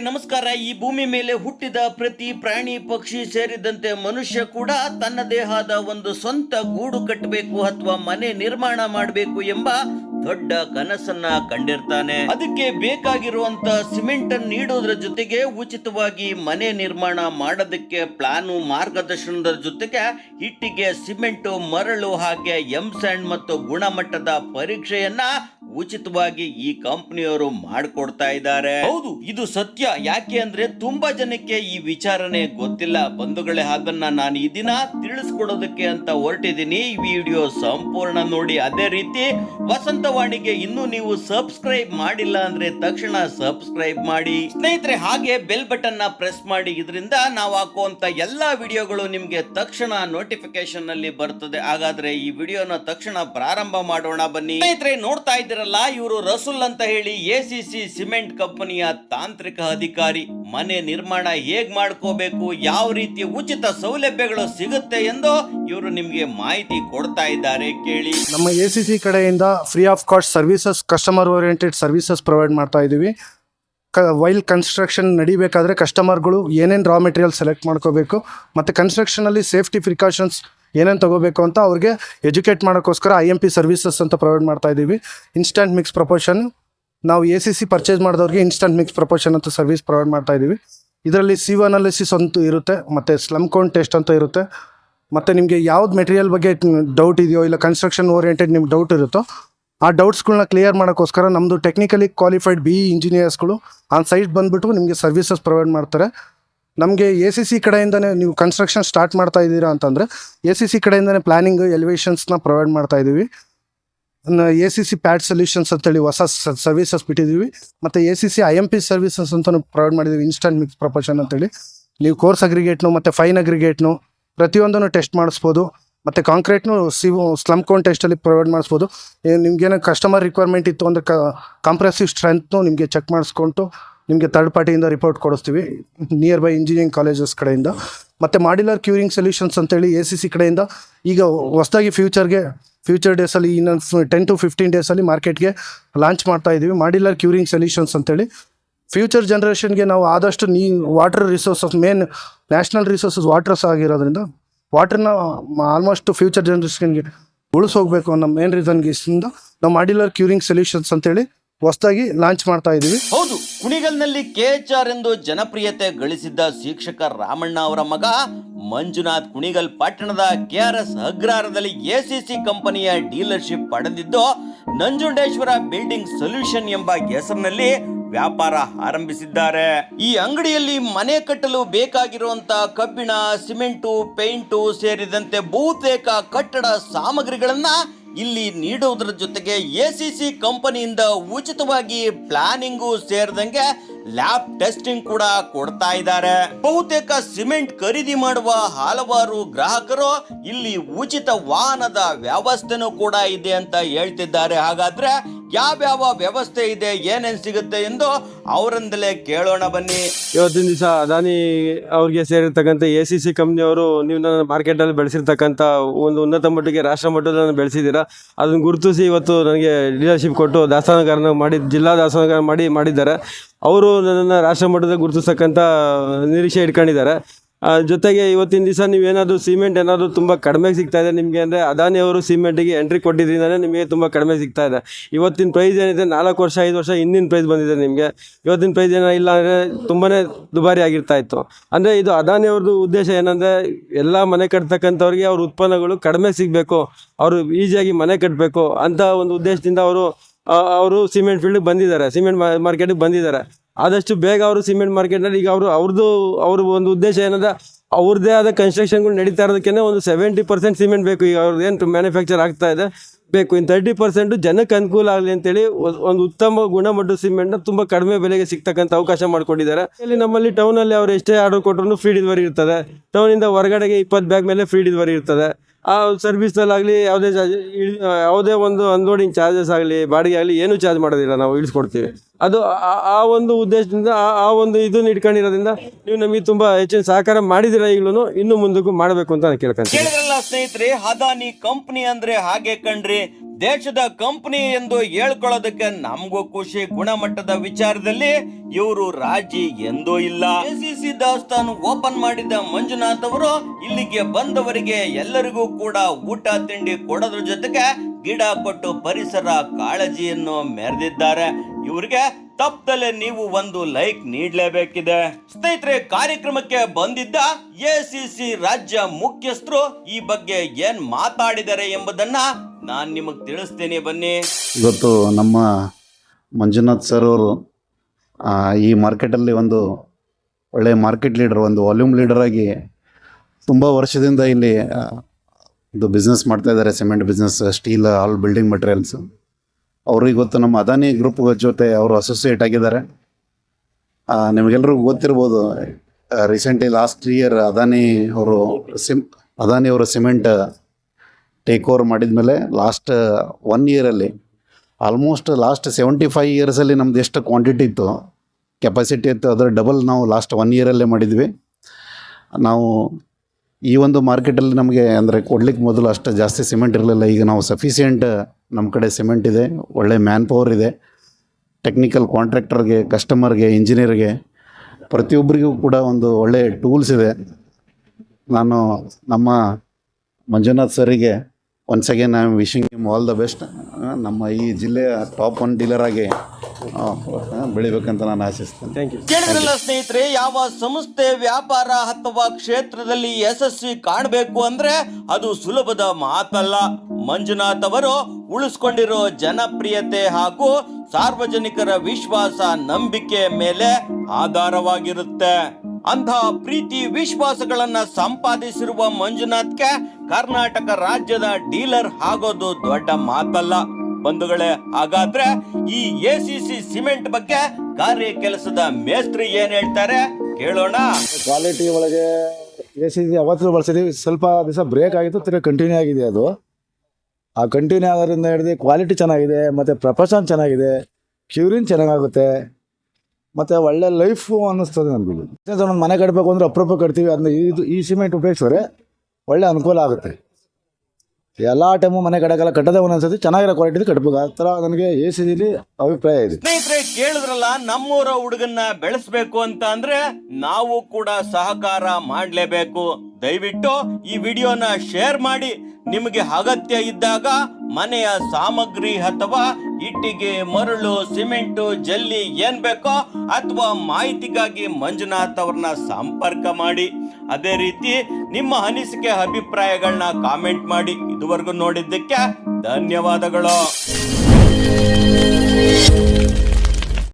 ನಮಸ್ಕಾರ. ಈ ಭೂಮಿ ಮೇಲೆ ಹುಟ್ಟಿದ ಪ್ರತಿ ಪ್ರಾಣಿ, ಪಕ್ಷಿ ಸೇರಿದಂತೆ ಮನುಷ್ಯ ಕೂಡ ತನ್ನ ದೇಹದ ಒಂದು ಸ್ವಂತ ಗೂಡು ಕಟ್ಟಬೇಕು ಅಥವಾ ಮನೆ ನಿರ್ಮಾಣ ಮಾಡಬೇಕು ಎಂಬ ದೊಡ್ಡ ಕನಸನ್ನ ಕಂಡಿರ್ತಾನೆ. ಅದಕ್ಕೆ ಬೇಕಾಗಿರುವಂತ ಸಿಮೆಂಟ್ ಅನ್ನು ನೀಡೋದ್ರ ಜೊತೆಗೆ ಉಚಿತವಾಗಿ ಮನೆ ನಿರ್ಮಾಣ ಮಾಡೋದಕ್ಕೆ, ಪ್ಲಾನು ಮಾರ್ಗದರ್ಶನದ ಜೊತೆಗೆ ಇಟ್ಟಿಗೆ ಸಿಮೆಂಟ್, ಮರಳು ಹಾಗೆ ಎಂ ಸ್ಯಾಂಡ್ ಮತ್ತು ಗುಣಮಟ್ಟದ ಪರೀಕ್ಷೆಯನ್ನ ಉಚಿತವಾಗಿ ಈ ಕಂಪನಿಯವರು ಮಾಡಿಕೊಡ್ತಾ ಇದ್ದಾರೆ. ಹೌದು, ಇದು ಸತ್ಯ. ಯಾಕೆ ಅಂದ್ರೆ ತುಂಬಾ ಜನಕ್ಕೆ ಈ ವಿಚಾರನೆ ಗೊತ್ತಿಲ್ಲ. ಬಂಧುಗಳೇ, ಅದನ್ನ ನಾನು ಈ ದಿನ ತಿಳಿಸ್ಕೊಡೋದಕ್ಕೆ ಅಂತ ಹೊರಟಿದ್ದೀನಿ. ಈ ವಿಡಿಯೋ ಸಂಪೂರ್ಣ ನೋಡಿ. ಅದೇ ರೀತಿ ವಸಂತವಾಣಿಗೆ ಇನ್ನೂ ನೀವು ಸಬ್ಸ್ಕ್ರೈಬ್ ಮಾಡಿಲ್ಲ ಅಂದ್ರೆ ತಕ್ಷಣ ಸಬ್ಸ್ಕ್ರೈಬ್ ಮಾಡಿ. ಸ್ನೇಹಿತರೆ, ಹಾಗೆ ಬೆಲ್ ಬಟನ್ನ ಪ್ರೆಸ್ ಮಾಡಿ. ಇದರಿಂದ ನಾವು ಹಾಕುವಂತ ಎಲ್ಲಾ ವಿಡಿಯೋಗಳು ನಿಮ್ಗೆ ತಕ್ಷಣ ನೋಟಿಫಿಕೇಶನ್ನಲ್ಲಿ ಬರ್ತದೆ. ಹಾಗಾದ್ರೆ ಈ ವಿಡಿಯೋನ ತಕ್ಷಣ ಪ್ರಾರಂಭ ಮಾಡೋಣ ಬನ್ನಿ. ಸ್ನೇಹಿತರೆ, ನೋಡ್ತಾ ಇದ್ದೀರಲ್ಲ, ಇವರು ರಸುಲ್ ಅಂತ ಹೇಳಿ ಎ ಸಿಮೆಂಟ್ ಕಂಪನಿಯ ತಾಂತ್ರಿಕ ಅಧಿಕಾರಿ. ಮನೆ ನಿರ್ಮಾಣ ಹೇಗೆ ಮಾಡ್ಕೋಬೇಕು, ಯಾವ ರೀತಿ ಉಚಿತ ಸೌಲಭ್ಯಗಳು ಸಿಗುತ್ತೆ ಎಂದು ಇವರು ನಿಮಗೆ ಮಾಹಿತಿ ಕೊಡ್ತಾ ಇದ್ದಾರೆ ಕೇಳಿ. ನಮ್ಮ ಎ ಸಿ ಸಿ ಕಡೆಯಿಂದ free of cost services customer oriented services provide ಮಾಡ್ತಾ ಇದ್ದೀವಿ ವೈಲ್ ಕನ್ಸ್ಟ್ರಕ್ಷನ್ ನಡಿಬೇಕಾದ್ರೆ ಕಸ್ಟಮರ್ಗಳು ಏನೇನು ರಾ ಮೆಟೀರಿಯಲ್ ಸೆಲೆಕ್ಟ್ ಮಾಡ್ಕೋಬೇಕು, ಮತ್ತು ಕನ್ಸ್ಟ್ರಕ್ಷನಲ್ಲಿ ಸೇಫ್ಟಿ ಪ್ರಿಕಾಷನ್ಸ್ ಏನೇನು ತೊಗೋಬೇಕು ಅಂತ ಅವ್ರಿಗೆ ಎಜುಕೇಟ್ ಮಾಡೋಕ್ಕೋಸ್ಕರ ಐ ಎಂ ಪಿ ಸರ್ವಿಸಸ್ ಅಂತ ಪ್ರೊವೈಡ್ ಮಾಡ್ತಾ ಇದ್ದೀವಿ ಇನ್ಸ್ಟಂಟ್ ಮಿಕ್ಸ್ ಪ್ರಪೋಷನ್ ನಾವು ಎ ಸಿ ಸಿ ಪರ್ಚೇಸ್ ಮಾಡಿದವ್ರಿಗೆ ಇನ್ಸ್ಟಂಟ್ ಮಿಕ್ಸ್ ಪ್ರಪೋರ್ಷನ್ ಅಂತ ಸರ್ವಿಸ್ ಪ್ರೊವೈಡ್ ಮಾಡ್ತಾ ಇದ್ದೀವಿ ಇದರಲ್ಲಿ ಸಿವ್ ಅನಾಲಿಸಿಸ್ ಅಂತೂ ಇರುತ್ತೆ, ಮತ್ತು ಸ್ಲಮ್ ಕೌಂಟ್ ಟೆಸ್ಟ್ ಅಂತ ಇರುತ್ತೆ. ಮತ್ತು ನಿಮಗೆ ಯಾವ್ದು ಮೆಟೀರಿಯಲ್ ಬಗ್ಗೆ ಡೌಟ್ ಇದೆಯೋ ಇಲ್ಲ ಕನ್ಸ್ಟ್ರಕ್ಷನ್ ಓರಿಯೆಂಟೆಡ್ ನಿಮ್ಗೆ ಡೌಟ್ ಇರುತ್ತೋ, ಆ ಡೌಟ್ಸ್ಗಳನ್ನ ಕ್ಲಿಯರ್ ಮಾಡೋಕ್ಕೋಸ್ಕರ ನಮ್ಮದು ಟೆಕ್ನಿಕಲಿ ಕ್ವಾಲಿಫೈಡ್ ಬಿ ಇಂಜಿನಿಯರ್ಸ್ಗಳು ಆನ್ ಸೈಟ್ ಬಂದುಬಿಟ್ಟು ನಿಮಗೆ ಸರ್ವಿಸಸ್ ಪ್ರೊವೈಡ್ ಮಾಡ್ತಾರೆ. ನಮಗೆ ಎ ಸಿ ಸಿ ಕಡೆಯಿಂದನೇ ನೀವು ಕನ್ಸ್ಟ್ರಕ್ಷನ್ ಸ್ಟಾರ್ಟ್ ಮಾಡ್ತಾ ಇದ್ದೀರಾ ಅಂತಂದರೆ ಎ ಸಿ ಸಿ ಕಡೆಯಿಂದನೇ ಪ್ಲ್ಯಾನಿಂಗ್ ಎಲಿವೇಷನ್ಸ್ನ ಪ್ರೊವೈಡ್ ಮಾಡ್ತಾ ಇದ್ದೀವಿ A C C pad solutions ಅಂತೇಳಿ ಹೊಸ ಸರ್ವಿಸಸ್ ಬಿಟ್ಟಿದ್ದೀವಿ ಮತ್ತು A C C I M P services ಅಂತಲೂ ಪ್ರೊವೈಡ್ ಮಾಡಿದ್ದೀವಿ ಇನ್ಸ್ಟಂಟ್ ಮಿಕ್ಸ್ ಪ್ರಪೋಷನ್ ಅಂತೇಳಿ. ನೀವು ಕೋರ್ಸ್ ಅಗ್ರಿಗೇಟ್ನು ಮತ್ತು ಫೈನ್ ಅಗ್ರಿಗೇಟ್ನು ಪ್ರತಿಯೊಂದನ್ನು ಟೆಸ್ಟ್ ಮಾಡಿಸ್ಬೋದು. ಮತ್ತು ಕಾಂಕ್ರೀಟ್ನು ಸಿವು ಸ್ಲಮ್ ಕೋನ್ ಟೆಸ್ಟಲ್ಲಿ ಪ್ರೊವೈಡ್ ಮಾಡಿಸ್ಬೋದು. ನಿಮ್ಗೇನೋ ಕಸ್ಟಮರ್ ರಿಕ್ವೈರ್ಮೆಂಟ್ ಇತ್ತು ಅಂದರೆ ಕ ಕಾಂಪ್ರೆಸಿವ್ ಸ್ಟ್ರೆಂತ್ನು ನಿಮಗೆ ಚೆಕ್ ಮಾಡಿಸ್ಕೊಂಡು ನಿಮಗೆ ಥರ್ಡ್ ಪಾರ್ಟಿಯಿಂದ ರಿಪೋರ್ಟ್ ಕೊಡಿಸ್ತೀವಿ. ನಿಯರ್ ಬೈ ಇಂಜಿನಿಯರಿಂಗ್ ಕಾಲೇಜಸ್ ಕಡೆಯಿಂದ. ಮತ್ತು ಮಾಡ್ಯುಲರ್ ಕ್ಯೂರಿಂಗ್ ಸೊಲ್ಯೂಷನ್ಸ್ ಅಂತೇಳಿ ಎ ಸಿ ಸಿ ಕಡೆಯಿಂದ. ಈಗ ಹೊಸದಾಗಿ ಫ್ಯೂಚರ್ಗೆ ಫ್ಯೂಚರ್ ಡೇಸಲ್ಲಿ ಇನ್ನೊಂದು ಟೆನ್ ಟು ಫಿಫ್ಟೀನ್ ಡೇಸಲ್ಲಿ ಮಾರ್ಕೆಟ್ಗೆ ಲಾಂಚ್ ಮಾಡ್ತಾ ಇದ್ದೀವಿ ಮಾಡ್ಯುಲರ್ ಕ್ಯೂರಿಂಗ್ ಸೊಲ್ಯೂಷನ್ಸ್ ಅಂತೇಳಿ. ಫ್ಯೂಚರ್ ಜನ್ರೇಷನ್ಗೆ ನಾವು ಆದಷ್ಟು ನೀ water resources main national resources waters ಆಗಿರೋದ್ರಿಂದ ವಾಟರ್ನ ಆಲ್ಮೋಸ್ಟ್ ಫ್ಯೂಚರ್ ಜನ್ರೇಷನ್ಗೆ ಉಳಿಸೋಗ್ಬೇಕು ಅನ್ನೋ ಮೇನ್ ರೀಸನ್ಗೆ ಇಷ್ಟಿಂದ ನಾವು ಮಾಡ್ಯುಲರ್ ಕ್ಯೂರಿಂಗ್ ಸೊಲ್ಯೂಷನ್ಸ್ ಅಂತೇಳಿ ಹೊಸದಾಗಿ ಲಾಂಚ್ ಮಾಡ್ತಾ ಇದ್ದೀವಿ ಹೌದು, ಕುಣಿಗಲ್ನಲ್ಲಿ ಕೆಎಚ್ಆರ್ ಎಂದು ಜನಪ್ರಿಯತೆ ಗಳಿಸಿದ್ದ ಶಿಕ್ಷಕ ರಾಮಣ್ಣ ಅವರ ಮಗ ಮಂಜುನಾಥ್ ಕುಣಿಗಲ್ ಪಟ್ಟಣದ ಕೆಆರ್ಎಸ್ ಅಗ್ರಹಾರದಲ್ಲಿ ಎಸಿಸಿ ಕಂಪನಿಯ ಡೀಲರ್ಶಿಪ್ ಪಡೆದಿದ್ದು, ನಂಜುಂಡೇಶ್ವರ ಬಿಲ್ಡಿಂಗ್ ಸೊಲ್ಯೂಷನ್ ಎಂಬ ಹೆಸರಿನಲ್ಲಿ ವ್ಯಾಪಾರ ಆರಂಭಿಸಿದ್ದಾರೆ. ಈ ಅಂಗಡಿಯಲ್ಲಿ ಮನೆ ಕಟ್ಟಲು ಬೇಕಾಗಿರುವಂತಹ ಕಬ್ಬಿಣ, ಸಿಮೆಂಟು, ಪೇಂಟು ಸೇರಿದಂತೆ ಬಹುತೇಕ ಕಟ್ಟಡ ಸಾಮಗ್ರಿಗಳನ್ನ ಇಲ್ಲಿ ನೀಡುವುದರ ಜೊತೆಗೆ ಎಸಿಸಿ ಕಂಪನಿಯಿಂದ ಉಚಿತವಾಗಿ ಪ್ಲಾನಿಂಗು ಸೇರಿದಂಗೆ ಲ್ಯಾಬ್ ಟೆಸ್ಟಿಂಗ್ ಕೂಡ ಕೊಡ್ತಾ ಇದ್ದಾರೆ. ಬಹುತೇಕ ಸಿಮೆಂಟ್ ಖರೀದಿ ಮಾಡುವ ಹಲವಾರು ಗ್ರಾಹಕರು ಇಲ್ಲಿ ಉಚಿತ ವಾಹನದ ವ್ಯವಸ್ಥೆನೂ ಕೂಡ ಇದೆ ಅಂತ ಹೇಳ್ತಿದ್ದಾರೆ. ಹಾಗಾದ್ರೆ ಯಾವ್ಯಾವ ವ್ಯವಸ್ಥೆ ಇದೆ, ಏನೇನು ಸಿಗುತ್ತೆ ಎಂದು ಅವರಿಂದಲೇ ಕೇಳೋಣ ಬನ್ನಿ. ಇವತ್ತಿನ ದಿವಸ ಅದಾನಿ ಅವ್ರಿಗೆ ಸೇರಿರ್ತಕ್ಕಂಥ ಎ ಸಿ ಸಿ ಕಂಪ್ನಿಯವರು, ನೀವು ನನ್ನ ಮಾರ್ಕೆಟಲ್ಲಿ ಬೆಳೆಸಿರ್ತಕ್ಕಂಥ ಒಂದು ಉನ್ನತ ಮಟ್ಟಿಗೆ ರಾಷ್ಟ್ರ ಮಟ್ಟದಲ್ಲಿ ಬೆಳೆಸಿದ್ದೀರಾ? ಅದನ್ನು ಗುರುತಿಸಿ ಇವತ್ತು ನನಗೆ ಲೀಡರ್ಶಿಪ್ ಕೊಟ್ಟು ದಾಸ್ತಾನಗಾರನ ಮಾಡಿ, ಜಿಲ್ಲಾ ದಾಸ್ತಾನಗಾರ ಮಾಡಿ ಮಾಡಿದ್ದಾರೆ. ಅವರು ನನ್ನನ್ನು ರಾಷ್ಟ್ರ ಮಟ್ಟದಲ್ಲಿ ಗುರುತಿಸ್ತಕ್ಕಂಥ ನಿರೀಕ್ಷೆ ಇಟ್ಕೊಂಡಿದ್ದಾರೆ. ಜೊತೆಗೆ ಇವತ್ತಿನ ದಿವಸ ನೀವೇನಾದರೂ ಸಿಮೆಂಟ್ ಏನಾದರೂ ತುಂಬ ಕಡಿಮೆ ಸಿಗ್ತಾ ಇದೆ ನಿಮಗೆ ಅಂದರೆ ಅದಾನಿ ಅವರು ಸಿಮೆಂಟಿಗೆ ಎಂಟ್ರಿ ಕೊಟ್ಟಿದ್ದರಿಂದಲೇ ನಿಮಗೆ ತುಂಬ ಕಡಿಮೆ ಸಿಗ್ತಾ ಇದೆ. ಇವತ್ತಿನ ಪ್ರೈಸ್ ಏನಿದೆ? ನಾಲ್ಕು ವರ್ಷ, ಐದು ವರ್ಷ ಹಿಂದಿನ ಪ್ರೈಸ್ ಬಂದಿದೆ ನಿಮಗೆ. ಇವತ್ತಿನ ಪ್ರೈಸ್ ಏನೋ ಇಲ್ಲ ಅಂದರೆ ತುಂಬಾ ದುಬಾರಿ ಆಗಿರ್ತಾ ಇತ್ತು. ಅಂದರೆ ಇದು ಅದಾನಿ ಅವ್ರದ್ದು ಉದ್ದೇಶ ಏನಂದರೆ ಎಲ್ಲ ಮನೆ ಕಟ್ತಕ್ಕಂಥವ್ರಿಗೆ ಅವ್ರ ಉತ್ಪನ್ನಗಳು ಕಡಿಮೆ ಸಿಗಬೇಕು. ಅವರು ಈಸಿಯಾಗಿ ಮನೆ ಕಟ್ಟಬೇಕು ಅಂತ ಒಂದು ಉದ್ದೇಶದಿಂದ ಅವರು ಅವರು ಸಿಮೆಂಟ್ ಫೀಲ್ಡಿಗೆ ಬಂದಿದ್ದಾರೆ. ಸಿಮೆಂಟ್ ಮಾರ್ಕೆಟಿಗೆ ಬಂದಿದ್ದಾರೆ. ಆದಷ್ಟು ಬೇಗ ಅವರು ಸಿಮೆಂಟ್ ಮಾರ್ಕೆಟ್ನಲ್ಲಿ ಈಗ ಅವರು ಅವ್ರದ್ದು ಅವ್ರ ಒಂದು ಉದ್ದೇಶ ಏನಂದ್ರೆ ಅವ್ರದ್ದೇ ಆದ ಕನ್ಸ್ಟ್ರಕ್ಷನ್ಗಳು ನಡೀತಾ ಇರೋದಕ್ಕೆ ಒಂದು ಸೆವೆಂಟಿ ಪರ್ಸೆಂಟ್ ಸಿಮೆಂಟ್ ಬೇಕು. ಈಗ ಅವ್ರದ್ದು ಏನು ಮ್ಯಾನುಫ್ಯಾಕ್ಚರ್ ಆಗ್ತಾ ಇದೆ. ಬೇಕು. ಇನ್ನು ತರ್ಟಿ ಪರ್ಸೆಂಟು ಜನಕ್ಕೆ ಅನುಕೂಲ ಆಗಲಿ ಅಂತೇಳಿ ಒಂದು ಉತ್ತಮ ಗುಣಮಟ್ಟದ ಸಿಮೆಂಟ್ನ ತುಂಬ ಕಡಿಮೆ ಬೆಲೆಗೆ ಸಿಗ್ತಕ್ಕಂಥ ಅವಕಾಶ ಮಾಡಿಕೊಂಡಿದ್ದಾರೆ. ಇಲ್ಲಿ ನಮ್ಮಲ್ಲಿ ಟೌನಲ್ಲಿ ಅವ್ರು ಎಷ್ಟೇ ಆರ್ಡರ್ ಕೊಟ್ಟರು ಫ್ರೀ ಡಿಲಿವರಿ ಇರ್ತದೆ. ಟೌನಿಂದ ಹೊರಗಡೆಗೆ ಇಪ್ಪತ್ತು ಬ್ಯಾಗ್ ಮೇಲೆ ಫ್ರೀ ಡಿಲಿವರಿ ಇರ್ತದೆ. ಆ ಸರ್ವಿಸ್ನಲ್ಲಾಗಲಿ ಯಾವುದೇ ಚಾರ್ಜ್ ಯಾವುದೇ ಒಂದು ಅನ್ಲೋಡಿಂಗ್ ಚಾರ್ಜಸ್ ಆಗಲಿ, ಬಾಡಿಗೆ ಆಗಲಿ ಏನೂ ಚಾರ್ಜ್ ಮಾಡೋದಿಲ್ಲ. ನಾವು ಇಳಿಸ್ಕೊಡ್ತೀವಿ. ಅದು ಆ- ಒಂದು ಉದ್ದೇಶದಿಂದ, ಆ- ಆ ಒಂದು ಇದನ್ನ ಇಟ್ಕೊಂಡಿರೋದ್ರಿಂದ ನೀವು ನಮಗೆ ತುಂಬ ಹೆಚ್ಚಿನ ಸಹಕಾರ ಮಾಡಿದಿರ ಈಗಲೂ ಇನ್ನು ಮುಂದಕ್ಕೂ ಮಾಡಬೇಕು ಅಂತ ನಾನು ಕೇಳ್ಕೊಂತೀನಿ ಕೇಳಿದ್ರಲ್ಲ ಸ್ನೇಹಿತರೆ, ಅದಾನಿ ಕಂಪನಿ ಅಂದ್ರೆ ಹಾಗೆ ಕಣ್ರಿ. ದೇಶದ ಕಂಪನಿ ಎಂದು ಹೇಳ್ಕೊಳ್ಳೋದಕ್ಕೆ ನಮಗೂ ಖುಷಿ, ಗುಣಮಟ್ಟದ ವಿಚಾರದಲ್ಲಿ ಇವರು ರಾಜಿ ಎಂದೂ ಇಲ್ಲ. ಎಸಿಸಿ ದಾಸ್ತಾನು ಓಪನ್ ಮಾಡಿದ ಮಂಜುನಾಥ್ ಅವರು ಇಲ್ಲಿಗೆ ಬಂದವರಿಗೆ ಎಲ್ಲರಿಗೂ ಕೂಡ ಊಟ, ತಿಂಡಿ ಕೊಡೋದ್ರ ಜೊತೆಗೆ ಗಿಡ ಕೊಟ್ಟು ಪರಿಸರ ಕಾಳಜಿಯನ್ನು ಮೆರೆದಿದ್ದಾರೆ. ಇವರಿಗೆ ತಪ್ಪದಲ್ಲೇ ನೀವು ಒಂದು ಲೈಕ್ ನೀಡಲೇಬೇಕಿದೆ. ಸ್ನೇಹಿತರೆ, ಕಾರ್ಯಕ್ರಮಕ್ಕೆ ಬಂದಿದ್ದ ಎಸಿಸಿ ರಾಜ್ಯ ಮುಖ್ಯಸ್ಥರು ಈ ಬಗ್ಗೆ ಏನ್ ಮಾತಾಡಿದ್ದಾರೆ ಎಂಬುದನ್ನ ನಾನು ನಿಮಗೆ ತಿಳಿಸ್ತೇನೆ ಬನ್ನಿ. ಇವತ್ತು ನಮ್ಮ ಮಂಜುನಾಥ್ ಸರ್ ಅವರು ಈ ಮಾರ್ಕೆಟಲ್ಲಿ ಒಂದು ಒಳ್ಳೆ ಮಾರ್ಕೆಟ್ ಲೀಡರ್ ಒಂದು ವಾಲ್ಯೂಮ್ ಲೀಡರಾಗಿ ತುಂಬ ವರ್ಷದಿಂದ ಇಲ್ಲಿ ಒಂದು ಬಿಸ್ನೆಸ್ ಮಾಡ್ತಾ ಇದ್ದಾರೆ cement business steel all building materials ಅವರು ಇವತ್ತು ನಮ್ಮ ಅದಾನಿ ಗ್ರೂಪ್ ಜೊತೆ ಅವರು ಅಸೋಸಿಯೇಟ್ ಆಗಿದ್ದಾರೆ. ನಿಮಗೆಲ್ಲರಿಗೂ ಗೊತ್ತಿರ್ಬೋದು ರೀಸೆಂಟ್ಲಿ ಲಾಸ್ಟ್ ಇಯರ್ ಅದಾನಿ ಅವರು ಸಿಮ್, ಅದಾನಿ ಅವರು ಸಿಮೆಂಟ್ ಟೇಕ್ ಓವರ್ ಮಾಡಿದ ಮೇಲೆ ಲಾಸ್ಟ್ ಒನ್ ಇಯರಲ್ಲಿ ಆಲ್ಮೋಸ್ಟ್ ಲಾಸ್ಟ್ ಸೆವೆಂಟಿ ಫೈವ್ ಇಯರ್ಸಲ್ಲಿ ನಮ್ದು ಎಷ್ಟು ಕ್ವಾಂಟಿಟಿ ಇತ್ತು ಕೆಪಾಸಿಟಿ ಇತ್ತು, ಅದರ ಡಬಲ್ ನಾವು ಲಾಸ್ಟ್ ಒನ್ ಇಯರಲ್ಲೇ ಮಾಡಿದ್ವಿ. ನಾವು ಈ ಒಂದು ಮಾರ್ಕೆಟಲ್ಲಿ ನಮಗೆ ಅಂದರೆ ಕೊಡ್ಲಿಕ್ಕೆ ಮೊದಲು ಅಷ್ಟು ಜಾಸ್ತಿ ಸಿಮೆಂಟ್ ಇರಲಿಲ್ಲ, ಈಗ ನಾವು ಸಫಿಸಿಯೆಂಟ್ ನಮ್ಮ ಕಡೆ ಸಿಮೆಂಟ್ ಇದೆ ಒಳ್ಳೆ ಮ್ಯಾನ್ ಪವರ್ ಇದೆ ಟೆಕ್ನಿಕಲ್ ಕಾಂಟ್ರಾಕ್ಟರ್ಗೆ ಕಸ್ಟಮರ್ಗೆ ಇಂಜಿನಿಯರ್ಗೆ ಪ್ರತಿಯೊಬ್ಬರಿಗೂ ಕೂಡ ಒಂದು ಒಳ್ಳೆ ಟೂಲ್ಸ್ ಇದೆ. ನಾನು ನಮ್ಮ ಮಂಜುನಾಥ್ ಸರಿಗೆ once again I am wishing him all the best ನಮ್ಮ ಈ ಜಿಲ್ಲೆಯ ಟಾಪ್ ಒನ್ ಡೀಲರ್ ಆಗಿ ಬೆಳಿಬೇಕಂತ ನಾನು ಆಶಿಸ್ತೇನೆ. ಥ್ಯಾಂಕ್ ಯು ಕೇಳಿದ್ರಲ್ಲ ಸ್ನೇಹಿತರೆ ಯಾವ ಸಂಸ್ಥೆ ವ್ಯಾಪಾರ ಅಥವಾ ಕ್ಷೇತ್ರದಲ್ಲಿ ಯಶಸ್ವಿ ಕಾಣಬೇಕು ಅಂದ್ರೆ ಅದು ಸುಲಭದ ಮಾತಲ್ಲ. ಮಂಜುನಾಥ್ ಅವರು ಉಳಿಸ್ಕೊಂಡಿರೋ ಜನಪ್ರಿಯತೆ ಹಾಗೂ ಸಾರ್ವಜನಿಕರ ವಿಶ್ವಾಸ ನಂಬಿಕೆ ಮೇಲೆ ಆಧಾರವಾಗಿರುತ್ತೆ. ಅಂತಹ ಪ್ರೀತಿ ವಿಶ್ವಾಸಗಳನ್ನ ಸಂಪಾದಿಸಿರುವ ಮಂಜುನಾಥ್ಗೆ ಕರ್ನಾಟಕ ರಾಜ್ಯದ ಡೀಲರ್ ಆಗೋದು ದೊಡ್ಡ ಮಾತಲ್ಲ. ಬಂಧುಗಳೇ, ಹಾಗಾದ್ರೆ ಈ ಎಸಿಸಿ ಸಿಮೆಂಟ್ ಬಗ್ಗೆ ಕಾರ್ಯ ಕೆಲಸದ ಮೇಸ್ತ್ರಿ ಏನ್ ಹೇಳ್ತಾರೆ ಕೇಳೋಣ. ಕ್ವಾಲಿಟಿ ಒಳಗೆ ಎ ಸಿ ಅವತ್ತು ಬಳಸಿದ್ದೀವಿ. ಸ್ವಲ್ಪ ದಿವಸ ಬ್ರೇಕ್ ಆಗಿತ್ತು, ತಿರ್ಗಿ ಕಂಟಿನ್ಯೂ ಆಗಿದೆ ಅದು. ಆ ಕಂಟಿನ್ಯೂ ಆಗೋದ್ರಿಂದ ಹಿಡಿದು ಕ್ವಾಲಿಟಿ ಚೆನ್ನಾಗಿದೆ, ಮತ್ತು ಪ್ರಪೋಷನ್ ಚೆನ್ನಾಗಿದೆ ಕ್ಯೂರಿನ್ ಚೆನ್ನಾಗಾಗುತ್ತೆ, ಮತ್ತು ಒಳ್ಳೆ ಲೈಫು ಅನ್ನಿಸ್ತದೆ ನಮಗೆ. ಒಂದು ಮನೆ ಕಟ್ಟಬೇಕು ಅಂದರೆ ಅಪ್ರೂಪ ಕಟ್ತೀವಿ, ಅದನ್ನ ಇದು ಈ ಸಿಮೆಂಟ್ ಉಪಯೋಗಿಸಿದ್ರೆ ಒಳ್ಳೆ ಅನುಕೂಲ ಆಗುತ್ತೆ. ಎಲ್ಲ ಟೈಮು ಮನೆ ಕಟ್ಟೋಕ್ಕೆಲ್ಲ ಕಟ್ಟೋದೇ ಒಂದೊಂದ್ಸತಿ ಚೆನ್ನಾಗಿರೋ ಕ್ವಾಲಿಟಿ ಕಟ್ಟಬೇಕು ಆ ಥರ ನನಗೆ ಎ ಸಿ ಅಭಿಪ್ರಾಯ ಇದೆ. ಸ್ನೇಹಿತರೆ, ಕೇಳಿದ್ರಲ್ಲ, ನಮ್ಮೂರ ಹುಡುಗನ್ನ ಬೆಳೆಸ್ಬೇಕು ಅಂತ ಅಂದ್ರೆ ನಾವು ಕೂಡ ಸಹಕಾರ ಮಾಡ್ಲೇಬೇಕು. ದಯವಿಟ್ಟು ಈ ವಿಡಿಯೋನ ಶೇರ್ ಮಾಡಿ ನಿಮಗೆ ಅಗತ್ಯ ಇದ್ದಾಗ ಮನೆಯ ಸಾಮಗ್ರಿ ಅಥವಾ ಇಟ್ಟಿಗೆ, ಮರಳು, ಸಿಮೆಂಟು, ಜಲ್ಲಿ ಏನ್ ಬೇಕೋ ಅಥವಾ ಮಾಹಿತಿಗಾಗಿ ಮಂಜುನಾಥ್ ಅವ್ರನ್ನ ಸಂಪರ್ಕ ಮಾಡಿ. ಅದೇ ರೀತಿ ನಿಮ್ಮ ಅನಿಸಿಕೆ ಅಭಿಪ್ರಾಯಗಳನ್ನ ಕಾಮೆಂಟ್ ಮಾಡಿ. ಇದುವರೆಗೂ ನೋಡಿದ್ದಕ್ಕೆ ಧನ್ಯವಾದಗಳು.